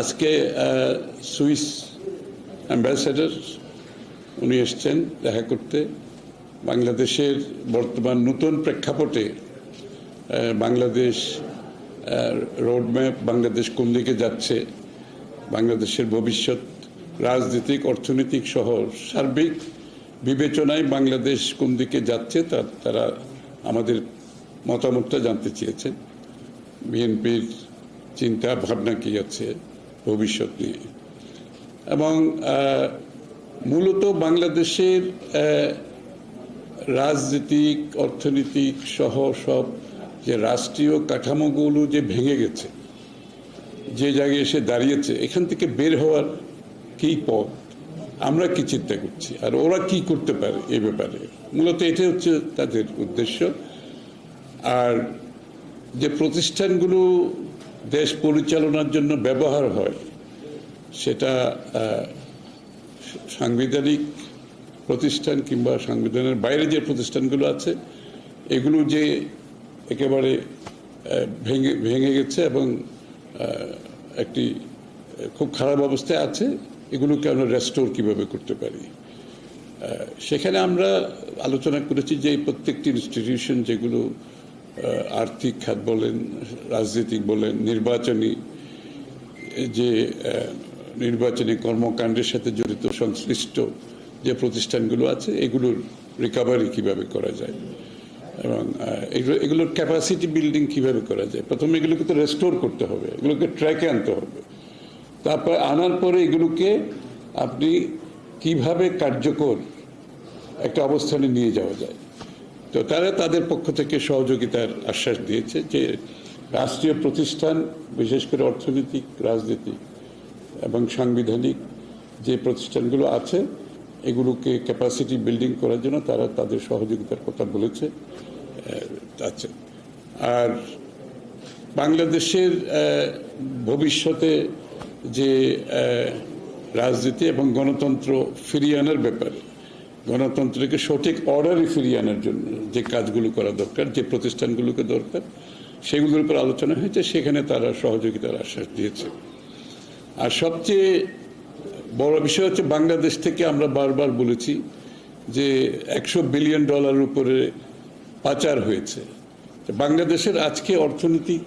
আজকে Swiss ambassador, উনি এসছেন দেখা করতে। বাংলাদেশের বর্তমান নতুন প্রেক্ষাপটে বাংলাদেশ রোডম্যাপ বাংলাদেশ কোন দিকে যাচ্ছে, বাংলাদেশের ভবিষ্যৎ, রাজনৈতিক, অর্থনৈতিক সহ সার্বিক বিবেচনায় বাংলাদেশ কোন দিকে যাচ্ছে তা তারা আমাদের মতামতটা জানতে চেয়েছেন। বিএনপির চিন্তা ভাবনা কি আছে? ভবিষ্যৎ নিয়ে। এবং মূলত বাংলাদেশের রাজনীতিক, অর্থনৈতিক সহ সব যে রাষ্ট্রীয় কাঠামোগুলো যে ভেঙে গেছে, যে জায়গায় এসে দাঁড়িয়েছে, এখান থেকে বের হওয়ার কি পথ, আমরা কি চিন্তা করছি, আর ওরা কি করতে পারে এ ব্যাপারে। মূলত এটাই হচ্ছে তাদের উদ্দেশ্য। আর যে প্রতিষ্ঠানগুলো দেশ পরিচালনার জন্য ব্যবহার হয়, সেটা সাংবিধানিক প্রতিষ্ঠান কিংবা সংবিধানের বাইরে যে প্রতিষ্ঠানগুলো আছে, এগুলো যে একেবারে ভেঙে ভেঙে গেছে এবং একটি খুব খারাপ অবস্থায় আছে, এগুলোকে আমরা রেস্টোর কীভাবে করতে পারি? সেখানে আমরা আলোচনা করেছি যে প্রত্যেকটি ইনস্টিটিউশন যেগুলো আর্থিক খাত বলেন, রাজনৈতিক বলেন, নির্বাচনী যে নির্বাচনী কর্মকাণ্ডের সাথে জড়িত সংশ্লিষ্ট যে প্রতিষ্ঠানগুলো আছে, এগুলোর রিকভারি কীভাবে করা যায়? এবং এগুলো, এগুলোর ক্যাপাসিটি বিল্ডিং কীভাবে করা যায়? প্রথমে এগুলোকে তো রেস্টোর করতে হবে, এগুলোকে ট্র্যাকে আনতে হবে। তারপর আনার পরে এগুলোকে আপনি কীভাবে কার্যকর একটা অবস্থানে নিয়ে যাওয়া যায়? তো তারা তাদের পক্ষ থেকে সহযোগিতার আশ্বাস দিয়েছে যে রাষ্ট্রীয় প্রতিষ্ঠান, বিশেষ করে অর্থনৈতিক রাজনীতি এবং সাংবিধানিক যে প্রতিষ্ঠানগুলো আছে, এগুলোকে ক্যাপাসিটি বিল্ডিং করার জন্য তারা তাদের সহযোগিতার কথা বলেছে আছে। আর বাংলাদেশের ভবিষ্যতে যে রাজনীতি এবং গণতন্ত্র ফিরিয়ে আনার ব্যাপারে গণতন্ত্রকে সঠিক অর্ডারে ফিরিয়ে আনার জন্য যে কাজগুলো করা দরকার, যে প্রতিষ্ঠানগুলোকে দরকার, সেগুলোর উপর আলোচনা হয়েছে। সেখানে তারা সহযোগিতার আশ্বাস দিয়েছে। আর সবচেয়ে বড় বিষয় হচ্ছে বাংলাদেশ থেকে আমরা বারবার বলেছি যে একশো বিলিয়ন ডলার উপরে পাচার হয়েছে। বাংলাদেশের আজকে অর্থনৈতিক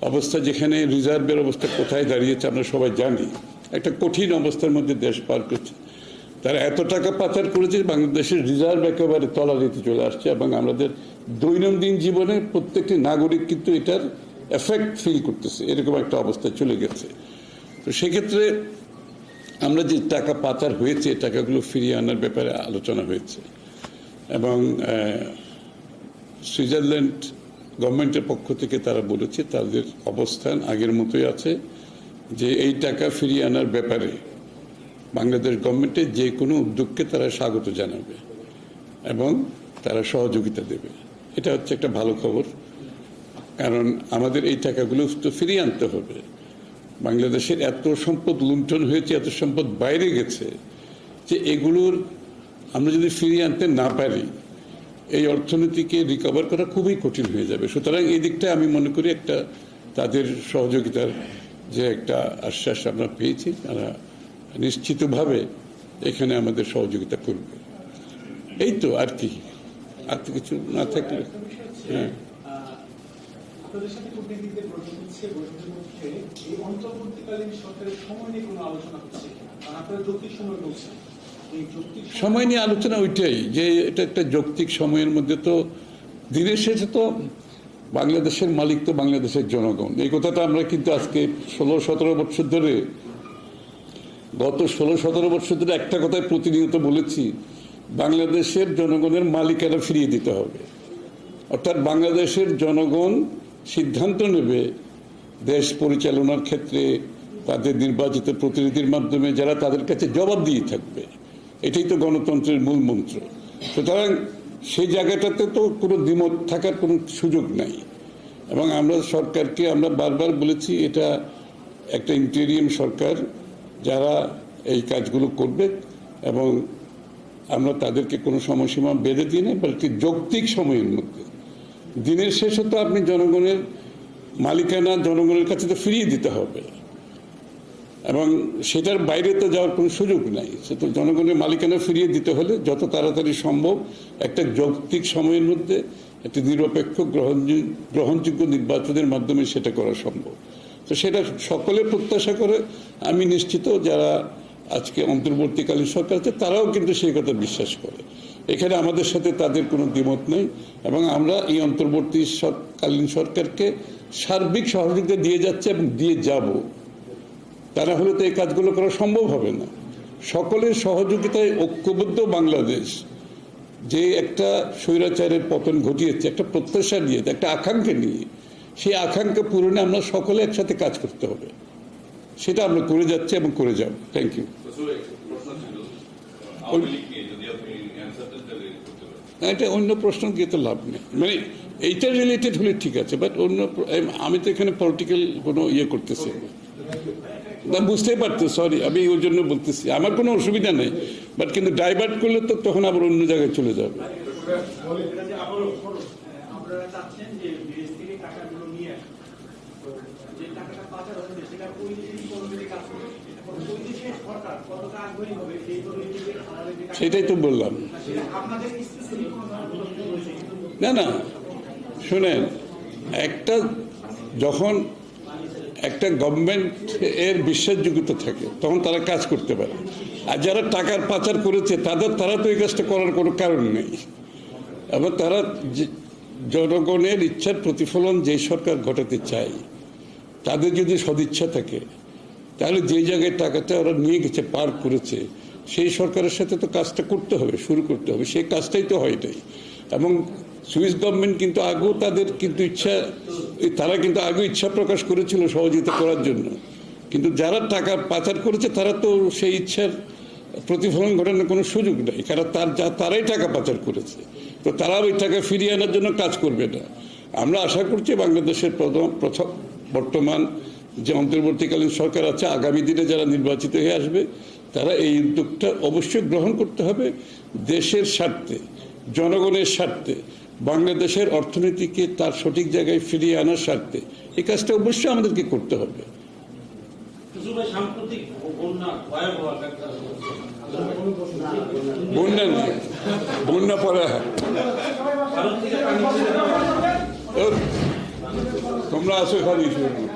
অবস্থা যেখানে রিজার্ভের অবস্থা কোথায় দাঁড়িয়েছে আমরা সবাই জানি। একটা কঠিন অবস্থার মধ্যে দেশ পার করছে। তারা এত টাকা পাচার করেছে বাংলাদেশের রিজার্ভ একেবারে তলানিতে চলে আসছে এবং আমাদের দৈনন্দিন জীবনে প্রত্যেকটি নাগরিক কিন্তু এটার এফেক্ট ফিল করতেছে। এরকম একটা অবস্থায় চলে গেছে। তো সেক্ষেত্রে আমরা যে টাকা পাচার হয়েছে টাকাগুলো ফিরিয়ে আনার ব্যাপারে আলোচনা হয়েছে এবং সুইজারল্যান্ড গভর্নমেন্টের পক্ষ থেকে তারা বলেছে, তাদের অবস্থান আগের মতোই আছে যে এই টাকা ফিরিয়ে আনার ব্যাপারে বাংলাদেশ গভর্নমেন্টের যে কোনো উদ্যোগকে তারা স্বাগত জানাবে এবং তারা সহযোগিতা দেবে। এটা হচ্ছে একটা ভালো খবর। কারণ আমাদের এই টাকাগুলো তো ফিরিয়ে আনতে হবে। বাংলাদেশের এত সম্পদ লুণ্ঠন হয়েছে, এত সম্পদ বাইরে গেছে যে এগুলোর আমরা যদি ফিরিয়ে আনতে না পারি, এই অর্থনীতিকে রিকভার করা খুবই কঠিন হয়ে যাবে। সুতরাং এই দিকটা আমি মনে করি একটা তাদের সহযোগিতার যে একটা আশ্বাস আমরা পেয়েছি, তারা নিশ্চিতভাবে এখানে আমাদের সহযোগিতা করবে। এই তো আর কি আর তো কিছু না থাকলে হ্যাঁ। সময় নিয়ে আলোচনা ওইটাই যে এটা একটা যৌক্তিক সময়ের মধ্যে তো দিনের শেষে তো বাংলাদেশের মালিক তো বাংলাদেশের জনগণ। এই কথাটা আমরা কিন্তু আজকে ষোলো সতেরো বছর ধরে গত ষোলো সতেরো বছর ধরে একটা কথাই প্রতিনিয়ত বলেছি, বাংলাদেশের জনগণের মালিকানা ফিরিয়ে দিতে হবে। অর্থাৎ বাংলাদেশের জনগণ সিদ্ধান্ত নেবে দেশ পরিচালনার ক্ষেত্রে তাদের নির্বাচিত প্রতিনিধির মাধ্যমে যারা তাদের কাছে জবাব দিয়ে থাকবে। এটাই তো গণতন্ত্রের মূল মন্ত্র। সুতরাং সেই জায়গাটাতে তো কোনো দ্বিমত থাকার কোনো সুযোগ নাই। এবং আমরা সরকারকে আমরা বারবার বলেছি, এটা একটা ইন্টেরিয়াম সরকার যারা এই কাজগুলো করবে এবং আমরা তাদেরকে কোনো সময়সীমা বেঁধে দিই না বলকি যৌক্তিক সময়ের মধ্যে। দিনের শেষে তো আপনি জনগণের মালিকানা জনগণের কাছে তো ফিরিয়ে দিতে হবে। এবং সেটার বাইরে তো যাওয়ার কোনো সুযোগ নাই। সে তো জনগণের মালিকানা ফিরিয়ে দিতে হলে যত তাড়াতাড়ি সম্ভব একটা যৌক্তিক সময়ের মধ্যে একটি নিরপেক্ষ গ্রহণযোগ্য নির্বাচনের মাধ্যমে সেটা করা সম্ভব। তো সেটা সকলে প্রত্যাশা করে, আমি নিশ্চিত যারা আজকে অন্তর্বর্তীকালীন সরকার আছে, তারাও কিন্তু সেই কথা বিশ্বাস করে। এখানে আমাদের সাথে তাদের কোনো দ্বিমত নেই এবং আমরা এই অন্তর্বর্তী সর- সরকারকে সার্বিক সহযোগিতা দিয়ে যাচ্ছে এবং দিয়ে যাব। তা না হলে তো এই কাজগুলো করা সম্ভব হবে না। সকলের সহযোগিতায় ঐক্যবদ্ধ বাংলাদেশ, যে একটা স্বৈরাচারের পতন ঘটিয়েছে, একটা প্রত্যাশা নিয়ে একটা আকাঙ্ক্ষা নিয়ে সেই আকাঙ্ক্ষা পূরণে আমরা সকলে একসাথে কাজ করতে হবে সেটা আমরা করে যাচ্ছি এবং করে যাব থ্যাংক ইউ এটা অন্য প্রশ্ন গিয়ে তো লাভ নেই মানে এইটা রিলেটেড হলে ঠিক আছে বাট অন্য আমি তো এখানে পলিটিক্যাল কোনো ইয়ে করতেছি না। না বুঝতেই পারতো সরি আমি ওই জন্য বলতেছি আমার কোনো অসুবিধা নেই বাট কিন্তু ডাইভার্ট করলে তো তখন আবার অন্য জায়গায় চলে যাবে আপনারা চাচ্ছেন যে বিদেশ থেকে টাকাগুলো নিয়ে আসেন তো যে টাকাটা পাচার হবে সেটা ওই দেশের ইকোনমিতে কাজ করবে এখন ওই দেশের সরকার কতটা আগ্রহী হবে সেই ইকোনমিতে আমাদের যে টাকা- সেটাই তো বললাম। না না, শুনেন, একটা যখন একটা গভর্নমেন্ট এর বিশ্বাসযোগ্যতা থাকে, তখন তারা কাজ করতে পারে। আর যারা টাকার পাচার করেছে, তাদের, তারা তো এই কাজটা করার কোনো কারণ নেই। এবং তারা জনগণের ইচ্ছার প্রতিফলন যে সরকার ঘটাতে চায়, তাদের যদি সদিচ্ছা থাকে তাহলে যে জায়গায় টাকাটা ওরা নিয়ে গেছে, পার করেছে, সেই সরকারের সাথে তো কাজটা করতে হবে, শুরু করতে হবে। সেই কাজটাই তো হয় নাই। এবং সুইস গভর্নমেন্ট কিন্তু আগেও তাদের কিন্তু ইচ্ছা, তারা কিন্তু আগে ইচ্ছা প্রকাশ করেছিল সহযোগিতা করার জন্য। কিন্তু যারা টাকা পাচার করেছে, তারা তো সেই ইচ্ছার প্রতিফলন ঘটানোর কোনো সুযোগ নেই। কারণ তার যা, তারাই টাকা পাচার করেছে। তো তারা ওই টাকা ফিরিয়ে আনার জন্য কাজ করবে না। আমরা আশা করছি বাংলাদেশের প্রথম প্রথম, বর্তমান যে অন্তর্বর্তীকালীন সরকার আছে আগামী দিনে যারা নির্বাচিত হয়ে আসবে তারা এই উদ্যোগটা অবশ্যই গ্রহণ করতে হবে দেশের স্বার্থে জনগণের স্বার্থে বাংলাদেশের অর্থনীতিকে তার সঠিক জায়গায় ফিরিয়ে আনার স্বার্থে। এই কাজটা অবশ্যই আমাদেরকে করতে হবে। বন্যা একটা বন্যা না বন্যা পরে ভারত